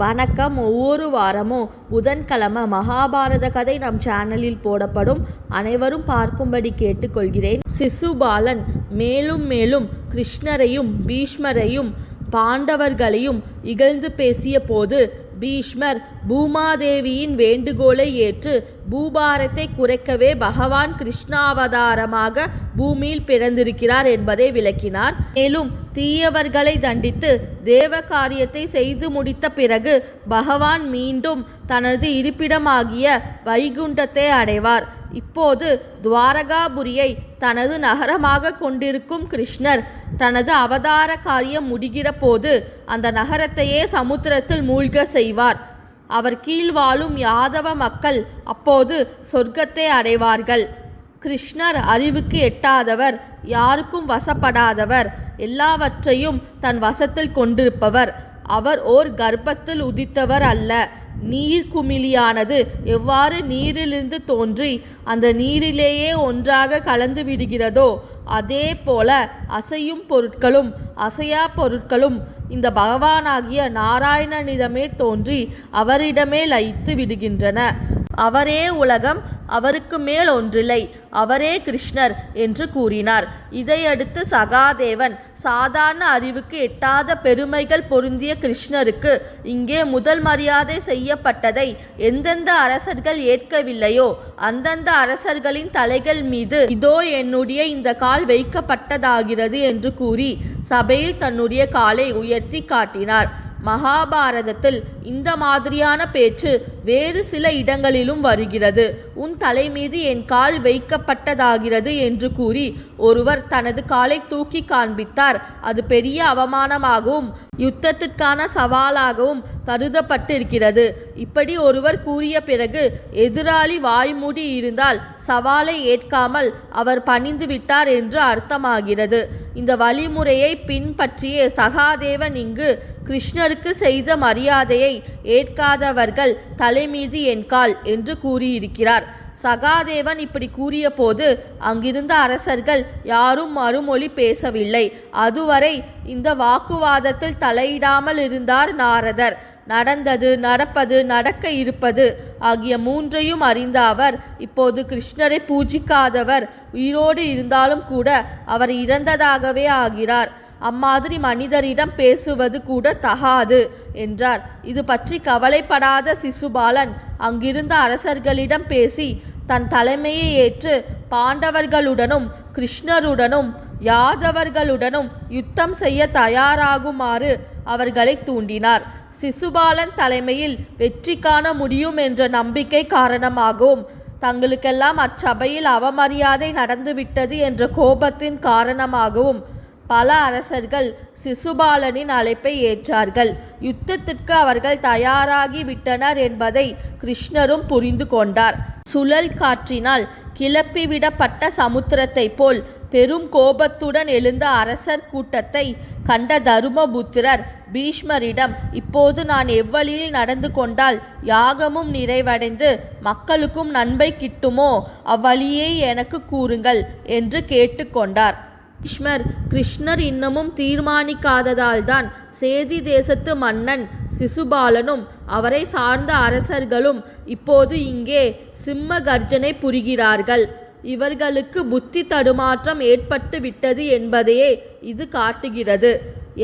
வணக்கம். ஒவ்வொரு வாரமும் புதன்கிழமை மகாபாரத கதை நம் சேனலில் போடப்படும். அனைவரும் பார்க்கும்படி கேட்டுக்கொள்கிறேன். சிசுபாலன் மேலும் மேலும் கிருஷ்ணரையும் பீஷ்மரையும் பாண்டவர்களையும் இகழ்ந்து பேசிய போது பீஷ்மர் பூமாதேவியின் வேண்டுகோளை ஏற்று பூபாரத்தை குறைக்கவே பகவான் கிருஷ்ணாவதாரமாக பூமியில் பிறந்திருக்கிறார் என்பதை விளக்கினார். மேலும் தீயவர்களை தண்டித்து தேவ காரியத்தை செய்து முடித்த பிறகு பகவான் மீண்டும் தனது இருப்பிடமாகிய வைகுண்டத்தை அடைவார். இப்போது துவாரகாபுரியை தனது நகரமாக கொண்டிருக்கும் கிருஷ்ணர் தனது அவதார காரியம் முடிகிற போது அந்த நகரத்தையே சமுத்திரத்தில் மூழ்க செய்வார். அவர் கீழ் வாழும் யாதவ மக்கள் அப்போது சொர்க்கத்தை அடைவார்கள். கிருஷ்ணர் அறிவுக்கு எட்டாதவர் யாருக்கும் வசப்படாதவர் எல்லாவற்றையும் தன் வசத்தில் கொண்டிருப்பவர். அவர் ஓர் கர்ப்பத்தில் உதித்தவர் அல்ல. நீர் குமிழியானது எவ்வாறு நீரிலிருந்து தோன்றி அந்த நீரிலேயே ஒன்றாக கலந்து விடுகிறதோ அதே போல அசையும் பொருட்களும் அசையா பொருட்களும் இந்த பகவானாகிய நாராயணனிடமே தோன்றி அவரிடமே லயித்து விடுகின்றன. அவரே உலகம் அவருக்கு மேல் ஒன்றில்லை அவரே கிருஷ்ணர் என்று கூறினார். இதையடுத்து சகாதேவன் சாதாரண அறிவுக்கு எட்டாத பெருமைகள் பொருந்திய கிருஷ்ணருக்கு இங்கே முதல் மரியாதை செய்யப்பட்டதை எந்தெந்த அரசர்கள் ஏற்கவில்லையோ அந்தந்த அரசர்களின் தலைகள் மீது இதோ என்னுடைய இந்த கால் வைக்கப்பட்டதாகிறது என்று கூறி சபையில் தன்னுடைய காலை உயர்த்தி காட்டினார். மகாபாரதத்தில் இந்த மாதிரியான பேச்சு வேறு சில இடங்களிலும் வருகிறது. உன் தலை மீது என் கால் வைக்கப்பட்டதாகிறது என்று கூறி ஒருவர் தனது காலை தூக்கி காண்பித்தார். அது பெரிய அவமானமாகவும் யுத்தத்திற்கான சவாலாகவும் கருதப்பட்டிருக்கிறது. இப்படி ஒருவர் கூறிய பிறகு எதிராளி வாய்மூடி இருந்தால் சவாலை ஏற்காமல் அவர் பணிந்து விட்டார் என்று அர்த்தமாகிறது. இந்த வழிமுறையை பின்பற்றிய சகாதேவன் இங்கு கிருஷ்ணருக்கு செய்த மரியாதையை ஏற்காதவர்கள் தலைமீது என்கால் என்று கூறியிருக்கிறார். சகாதேவன் இப்படி கூறியபோது அங்கிருந்த அரசர்கள் யாரும் மறுமொழி பேசவில்லை. அதுவரை இந்த வாக்குவாதத்தில் தலையிடாமல் இருந்தார் நாரதர். நடந்தது நடப்பது நடக்க இருப்பது ஆகிய மூன்றையும் அறிந்த அவர் இப்போது கிருஷ்ணரை பூஜிக்காதவர். உயிரோடு இருந்தாலும் கூட அவர் இறந்ததாகவே ஆகிறார். அம்மாதிரி மனிதரிடம் பேசுவது கூட தகாது என்றார். இது பற்றி கவலைப்படாத சிசுபாலன் அங்கிருந்த அரசர்களிடம் பேசி தன் தலைமையை ஏற்று பாண்டவர்களுடனும் கிருஷ்ணருடனும் யாதவர்களுடனும் யுத்தம் செய்ய தயாராகுமாறு அவர்களை தூண்டினார். சிசுபாலன் தலைமையில் வெற்றி காண முடியும் என்ற நம்பிக்கை காரணமாகவும் தங்களுக்கெல்லாம் அச்சபையில் அவமரியாதை நடந்துவிட்டது என்ற கோபத்தின் காரணமாகவும் பல அரசர்கள் சிசுபாலனின் அழைப்பை ஏற்றார்கள். யுத்தத்திற்கு அவர்கள் தயாராகி விட்டனர் என்பதை கிருஷ்ணரும் புரிந்து கொண்டார். சுழல் காற்றினால் கிளப்பிவிடப்பட்ட சமுத்திரத்தைப் போல் பெரும் கோபத்துடன் எழுந்த அரசர் கூட்டத்தை கண்ட தருமபுத்திரர் பீஷ்மரிடம் இப்போது நான் எவ்வழியில் நடந்து கொண்டால் யாகமும் நிறைவடைந்து மக்களுக்கும் நன்மை கிட்டுமோ? அவ்வழியை எனக்கு கூறுங்கள் என்று கேட்டுக்கொண்டார் பீஷ்மர் கிருஷ்ணர் இன்னமும் தீர்மானிக்காததால்தான் சேதி தேசத்து மன்னன் சிசுபாலனும் அவரை சார்ந்த அரசர்களும் இப்போது இங்கே சிம்ம கர்ஜனை புரிகிறார்கள். இவர்களுக்கு புத்தி தடுமாற்றம் ஏற்பட்டு விட்டது என்பதையே இது காட்டுகிறது.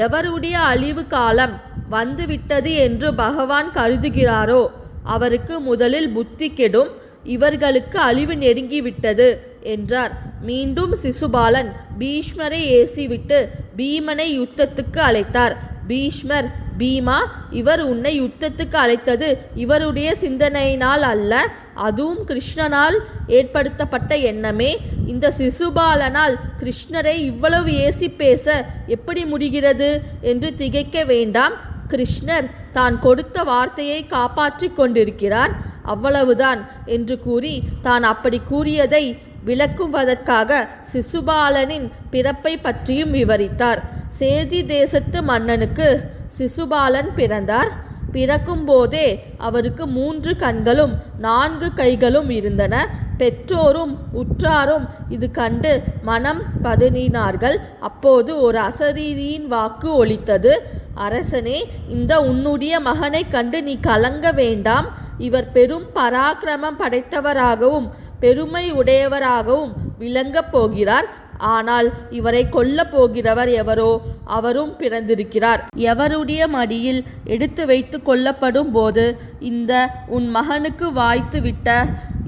எவருடைய அழிவு காலம் வந்துவிட்டது என்று பகவான் கருதுகிறாரோ அவருக்கு முதலில் புத்தி கெடும் இவர்களுக்கு அழிவு நெருங்கிவிட்டது என்றார். மீண்டும் சிசுபாலன் பீஷ்மரை ஏசிவிட்டு பீமனை யுத்தத்துக்கு அழைத்தார். பீஷ்மர் பீமா இவர் உன்னை யுத்தத்துக்கு அழைத்தது இவருடைய சிந்தனையினால் அல்ல அதுவும் கிருஷ்ணனால் ஏற்படுத்தப்பட்ட எண்ணமே. இந்த சிசுபாலனால் கிருஷ்ணரை இவ்வளவு ஏசி பேச எப்படி முடிகிறது என்று திகைக்க வேண்டாம். கிருஷ்ணர் தான் கொடுத்த வார்த்தையை காப்பாற்றிக் கொண்டிருக்கிறார். அவ்வளவுதான் என்று கூறி தான் அப்படி கூறியதை விளக்குவதற்காக சிசுபாலனின் பிறப்பை பற்றியும் விவரித்தார். சேதி தேசத்து மன்னனுக்கு சிசுபாலன் பிறந்தார். பிறக்கும்போதே அவருக்கு மூன்று கண்களும் நான்கு கைகளும் இருந்தன. பெற்றோரும் உற்றாரும் இது கண்டு மனம் பதனினார்கள். அப்போது ஒரு அசரீரியின் வாக்கு ஒலித்தது. அரசனே இந்த உன்னுடைய மகனை கண்டு நீ கலங்க வேண்டாம். இவர் பெரும் பராக்கிரமம் படைத்தவராகவும் பெருமை உடையவராகவும் விளங்கப் போகிறார். ஆனால் இவரை கொல்ல போகிறவர் எவரோ அவரும் பிறந்திருக்கிறார். எவருடைய மடியில் எடுத்து வைத்து கொல்லப்படும் போது இந்த உன் மகனுக்கு வாய்த்து விட்ட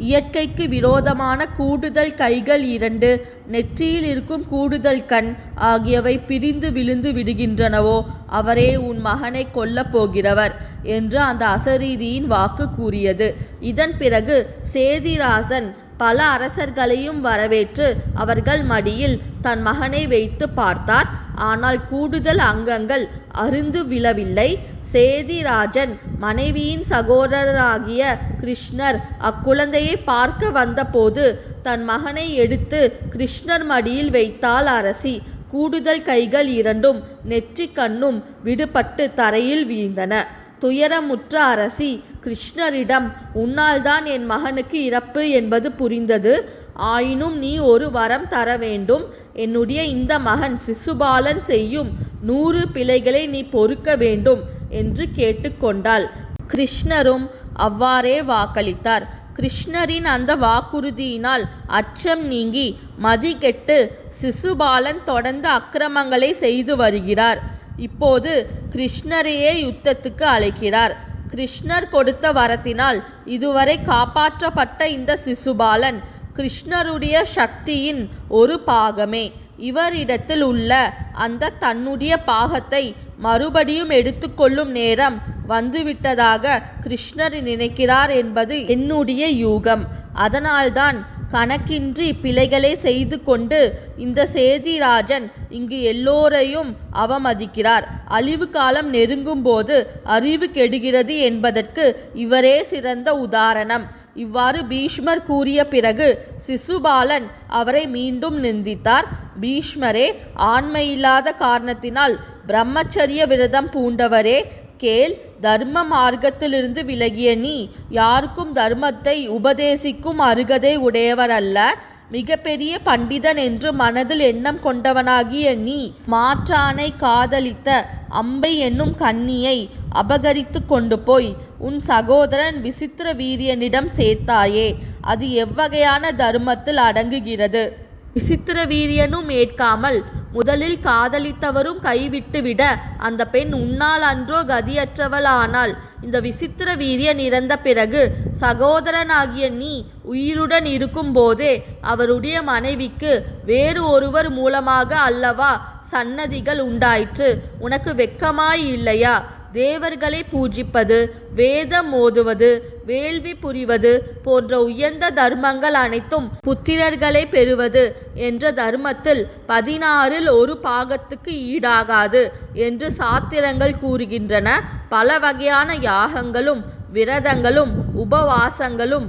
இயற்கைக்கு விரோதமான கூடுதல் கைகள் இரண்டு நெற்றியில் இருக்கும் கூடுதல் கண் ஆகியவை பிரிந்து விழுந்து விடுகின்றனவோ அவரே உன் மகனை கொல்லப் போகிறவர் என்று அந்த அசரீரியின் வாக்கு கூறியது. இதன் பிறகு சேதிராசன் பல அரசர்களையும் வரவேற்று அவர்கள் மடியில் தன் மகனை வைத்து பார்த்தார். ஆனால் கூடுதல் அங்கங்கள் அருந்து விழவில்லை. சேதிராஜன் மனைவியின் சகோதரராகிய கிருஷ்ணர் அக்குழந்தையை பார்க்க வந்தபோது தன் மகனை எடுத்து கிருஷ்ணர் மடியில் வைத்தாள் அரசி. கூடுதல் கைகள் இரண்டும் நெற்றி கண்ணும் விடுபட்டு தரையில் வீழ்ந்தன. துயரமுற்ற அரசி கிருஷ்ணரிடம் உன்னால்தான் என் மகனுக்கு இறப்பு என்பது புரிந்தது. ஆயினும் நீ ஒரு வரம் தர வேண்டும். என்னுடைய இந்த மகன் சிசுபாலன் செய்யும் நூறு பிழைகளை நீ பொறுக்க வேண்டும் என்று கேட்டுக்கொண்டாள். கிருஷ்ணரும் அவ்வாறே வாக்களித்தார். கிருஷ்ணரின் அந்த வாக்குறுதியினால் அச்சம் நீங்கி மதிகெட்டு சிசுபாலன் தொடர்ந்து அக்கிரமங்களை செய்து வருகிறார். இப்போது கிருஷ்ணரையே யுத்தத்துக்கு அழைக்கிறார். கிருஷ்ணர் கொடுத்த வரத்தினால் இதுவரை காப்பாற்றப்பட்ட இந்த சிசுபாலன் கிருஷ்ணருடைய சக்தியின் ஒரு பாகமே. இவரிடத்தில் உள்ள அந்த தன்னுடைய பாகத்தை மறுபடியும் எடுத்துக்கொள்ளும் நேரம் வந்துவிட்டதாக கிருஷ்ணர் நினைக்கிறார் என்பது என்னுடைய யூகம். அதனால்தான் கணக்கின்றி பிழைகளை செய்து கொண்டு இந்த சேதிராஜன் இங்கு எல்லோரையும் அவமதிக்கிறார். அழிவு காலம் நெருங்கும்போது அறிவு கெடுகிறது என்பதற்கு இவரே சிறந்த உதாரணம். இவ்வாறு பீஷ்மர் கூறிய பிறகு சிசுபாலன் அவரை மீண்டும் நிந்தித்தார். பீஷ்மரே ஆண்மையில்லாத காரணத்தினால் பிரம்மச்சரிய விரதம் பூண்டவரே கேள் தர்ம மார்க்கத்திலிருந்து விலகிய நீ யாருக்கும் தர்மத்தை உபதேசிக்கும் அருகதை உடையவரல்ல மிகப்பெரிய பண்டிதன் என்று மனதில் எண்ணம் கொண்டவனாகிய நீ மாற்றானை காதலித்த அம்பை என்னும் கன்னியை அபகரித்து கொண்டு போய் உன் சகோதரன் விசித்திர வீரியனிடம் சேர்த்தாயே. அது எவ்வகையான தர்மத்தில் அடங்குகிறது? விசித்திர வீரியனும் ஏற்காமல் முதலில் காதலித்தவரும் கைவிட்டுவிட அந்த பெண் உன்னால் அன்றோ கதியற்றவளானால். இந்த விசித்திர வீரியன் இறந்த பிறகு சகோதரனாகிய நீ உயிருடன் இருக்கும்போதே அவருடைய மனைவிக்கு வேறு ஒருவர் மூலமாக அல்லவா சன்னதிகள் உண்டாயிற்று. உனக்கு வெட்கமாய் இல்லையா? தேவர்களை பூஜிப்பது வேதம் ஓதுவது வேள்வி புரிவது போன்ற உயர்ந்த தர்மங்கள் அனைத்தும் புத்திரர்களை பெறுவது என்ற தர்மத்தில் பதினாறில் ஒரு பாகத்துக்கு ஈடாகாது என்று சாத்திரங்கள் கூறுகின்றன. பல வகையான யாகங்களும் விரதங்களும் உபவாசங்களும்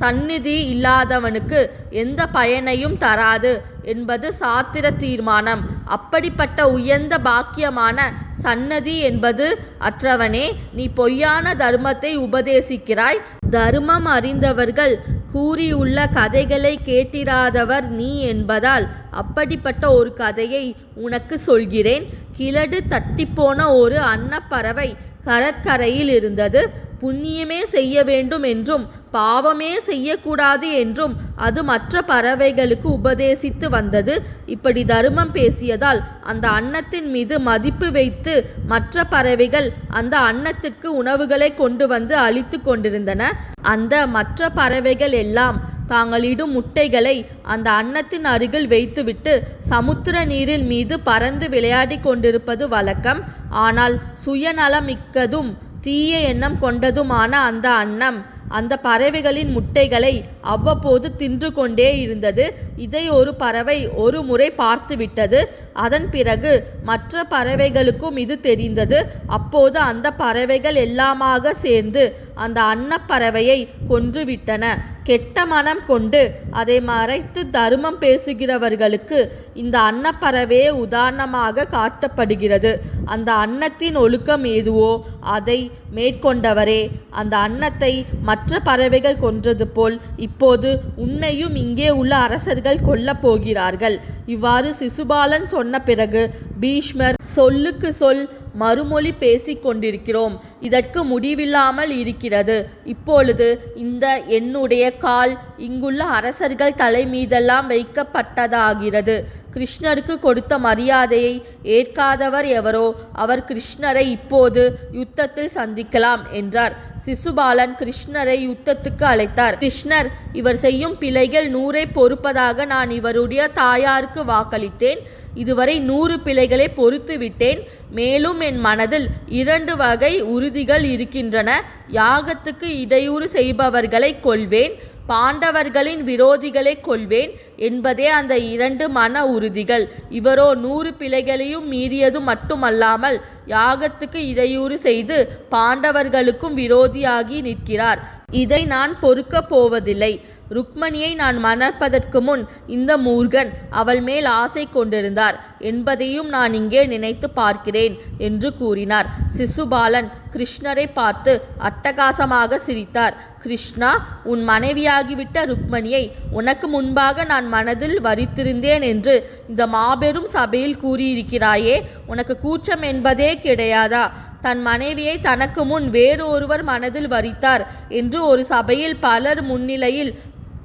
சந்நிதி இல்லாதவனுக்கு எந்த பயனையும் தராது. என்பது சாத்திர தீர்மானம். அப்படிப்பட்ட உயர்ந்த பாக்கியமான சன்னதி என்பது அற்றவனே நீ பொய்யான தர்மத்தை உபதேசிக்கிறாய். தர்மம் அறிந்தவர்கள் கூறியுள்ள கதைகளை கேட்டிராதவர் நீ என்பதால் அப்படிப்பட்ட ஒரு கதையை உனக்கு சொல்கிறேன். கிழடு தட்டிப்போன ஒரு அன்னப்பறவை கடற்கரையில் இருந்தது. புண்ணியமே செய்ய வேண்டும் என்றும் பாவமே செய்யக்கூடாது என்றும் அது மற்ற பறவைகளுக்கு உபதேசித்து வந்தது. இப்படி தருமம் பேசியதால் அந்த அன்னத்தின் மீது மதிப்பு வைத்து மற்ற பறவைகள் அந்த அன்னத்திற்கு உணவுகளை கொண்டு வந்து அழித்து கொண்டிருந்தன. அந்த மற்ற பறவைகள் எல்லாம் தாங்களிடும் முட்டைகளை அந்த அன்னத்தின் அருகில் வைத்துவிட்டு சமுத்திர நீரின் மீது பறந்து விளையாடிக் கொண்டிருப்பது வழக்கம். ஆனால் சுயநலமிக்கதும் தீய எண்ணம் கொண்டதுமான அந்த அன்னம் அந்த பறவைகளின் முட்டைகளை அவ்வப்போது தின்று கொண்டே இருந்தது. இதை ஒரு பறவை ஒரு முறை பார்த்துவிட்டது அதன் பிறகு மற்ற பறவைகளுக்கும் இது தெரிந்தது. அப்போது அந்த பறவைகள் எல்லாமாக சேர்ந்து அந்த அன்னப்பறவையை கொன்றுவிட்டன கெட்ட மனம் கொண்டு அதை மறைத்து தர்மம் பேசுகிறவர்களுக்கு இந்த அன்னப்பறவையே உதாரணமாக காட்டப்படுகிறது. அந்த அன்னத்தின் ஒழுக்கம் ஏதுவோ அதை மேற்கொண்டவரே. அந்த அன்னத்தை மற்ற மற்ற பறவைகள் கொன்றது போல் இப்போது உன்னையும் இங்கே உள்ள அரசர்கள் கொல்லப் போகிறார்கள். இவ்வாறு சிசுபாலன் சொன்ன பிறகு பீஷ்மர் சொல்லுக்கு சொல் மறுமொழி பேசிக் கொண்டிருக்கிறோம். இதற்கு முடிவில்லாமல் இருக்கிறது. இப்பொழுது இந்த என்னுடைய கால் இங்குள்ள அரசர்கள் தலை மீதெல்லாம் வைக்கப்பட்டதாகிறது. கிருஷ்ணருக்கு கொடுத்த மரியாதையை ஏற்காதவர் எவரோ அவர் கிருஷ்ணரை இப்போது யுத்தத்தில் சந்திக்கலாம் என்றார். சிசுபாலன் கிருஷ்ணரை யுத்தத்துக்கு அழைத்தார். கிருஷ்ணர் இவர் செய்யும் பிழைகள் நூறை பொறுப்பதாக நான் இவருடைய தாயாருக்கு வாக்களித்தேன். இதுவரை நூறு பிழைகளை பொறுத்து விட்டேன். மேலும் என் மனதில் இரண்டு வகை உறுதிகள் இருக்கின்றன. யாகத்துக்கு இடையூறு செய்பவர்களை கொள்வேன். பாண்டவர்களின் விரோதிகளை கொள்வேன் என்பதே அந்த இரண்டு மன உறுதிகள். இவரோ நூறு பிழைகளையும் மீறியது மட்டுமல்லாமல் யாகத்துக்கு இடையூறு செய்து பாண்டவர்களுக்கும் விரோதியாகி நிற்கிறார். இதை நான் பொறுக்கப் போவதில்லை. ருக்மணியை நான் மணப்பதற்கு முன் இந்த மூர்கன் அவள் மேல் ஆசை கொண்டிருந்தார். என்பதையும் நான் இங்கே நினைத்து பார்க்கிறேன் என்று கூறினார். சிசுபாலன் கிருஷ்ணரை பார்த்து அட்டகாசமாக சிரித்தார். கிருஷ்ணா உன் மனைவியாகிவிட்ட ருக்மணியை உனக்கு முன்பாக நான் மனதில் வரித்திருந்தேன் என்று இந்த மாபெரும் சபையில் கூறியிருக்கிறாயே உனக்கு கூச்சம் என்பதே கிடையாதா? தன் மனைவியை தனக்கு முன் வேறு ஒருவர் மனதில் வரித்தார் என்று ஒரு சபையில் பலர் முன்னிலையில்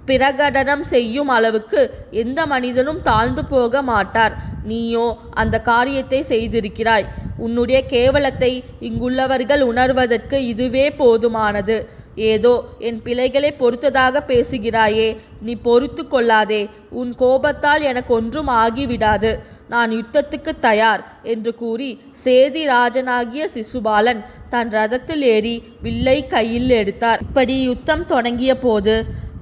பிரகடனம் செய்யும் அளவுக்கு எந்த மனிதனும் தாழ்ந்து போக மாட்டார். நீயோ அந்த காரியத்தை செய்திருக்கிறாய். உன்னுடைய கேவலத்தை இங்குள்ளவர்கள் உணர்வதற்கு இதுவே போதுமானது. ஏதோ என் பிழைகளை பொறுத்ததாக பேசுகிறாயே நீ பொறுத்து கொள்ளாதே. உன் கோபத்தால் எனக்கு ஒன்றும் ஆகிவிடாது. நான் யுத்தத்துக்கு தயார் என்று கூறி சேதி ராஜனாகிய சிசுபாலன் தன் ரதத்தில் ஏறி வில்லை கையில் எடுத்தார். இப்படி யுத்தம் தொடங்கிய போது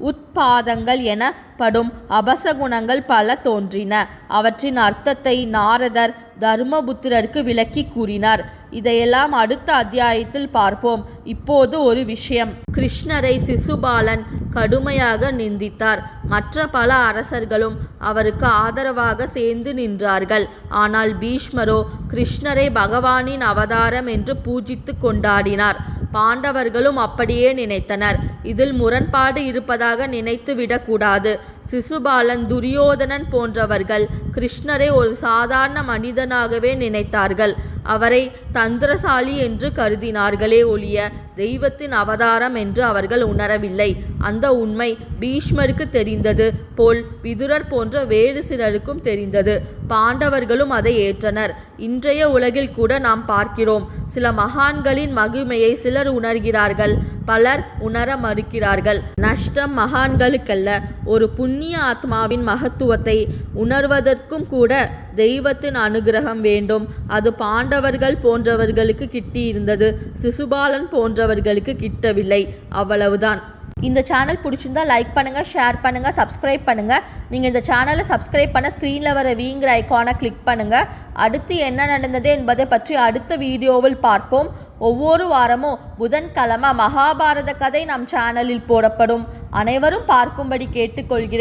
உட்பாதங்கள் எனப்படும் அபசகுணங்கள் பல தோன்றின. அவற்றின் அர்த்தத்தை நாரதர் தர்மபுத்திரருக்கு விளக்கி கூறினார். இதையெல்லாம் அடுத்த அத்தியாயத்தில் பார்ப்போம். இப்போது ஒரு விஷயம். கிருஷ்ணரை சிசுபாலன் கடுமையாக நிந்தித்தார். மற்ற பல அரசர்களும் அவருக்கு ஆதரவாக சேர்ந்து நின்றார்கள். ஆனால் பீஷ்மரோ கிருஷ்ணரை பகவானின் அவதாரம் என்று பூஜித்து கொண்டாடினார். பாண்டவர்களும் அப்படியே நினைத்தனர். இதில் முரண்பாடு இருப்பதாக நினைத்து விடக்கூடாது சிசுபாலன் துரியோதனன் போன்றவர்கள் கிருஷ்ணரை ஒரு சாதாரண மனிதனாகவே நினைத்தார்கள். அவரை தந்திரசாலி என்று கருதினார்களே ஒழிய தெய்வத்தின் அவதாரம் என்று அவர்கள் உணரவில்லை. அந்த உண்மை பீஷ்மருக்கு தெரிந்தது போல் விதுரர் போன்ற வேறு சிலருக்கும் தெரிந்தது. பாண்டவர்களும் அதை ஏற்றனர். இன்றைய உலகில் கூட நாம் பார்க்கிறோம். சில மகான்களின் மகிமையை சிலர் உணர்கிறார்கள் பலர் உணர மறுக்கிறார்கள். நஷ்டம் மகான்களுக்கல்ல ஒரு புண்ணிய ஆத்மாவின் மகத்துவத்தை உணர்வதற்கும் கூட தெய்வத்தின் அனுகிரகம் வேண்டும். அது பாண்டவர்கள் போன்றவர்களுக்கு கிட்டியிருந்தது. சிசுபாலன் போன்றவர்களுக்கு கிட்டவில்லை. அவ்வளவுதான். இந்த சேனல் பிடிச்சிருந்தா லைக் பண்ணுங்கள் ஷேர் பண்ணுங்கள் சப்ஸ்கிரைப் பண்ணுங்கள் நீங்கள் இந்த சேனலை சப்ஸ்கிரைப் பண்ண ஸ்க்ரீனில் வர வீங்கிற ஐக்கானை கிளிக் பண்ணுங்கள் அடுத்து என்ன நடந்தது என்பதை பற்றி அடுத்த வீடியோவில் பார்ப்போம். ஒவ்வொரு வாரமும் புதன்கிழமை மகாபாரத கதை நம் சேனலில் போடப்படும். அனைவரும் பார்க்கும்படி கேட்டுக்கொள்கிறேன்.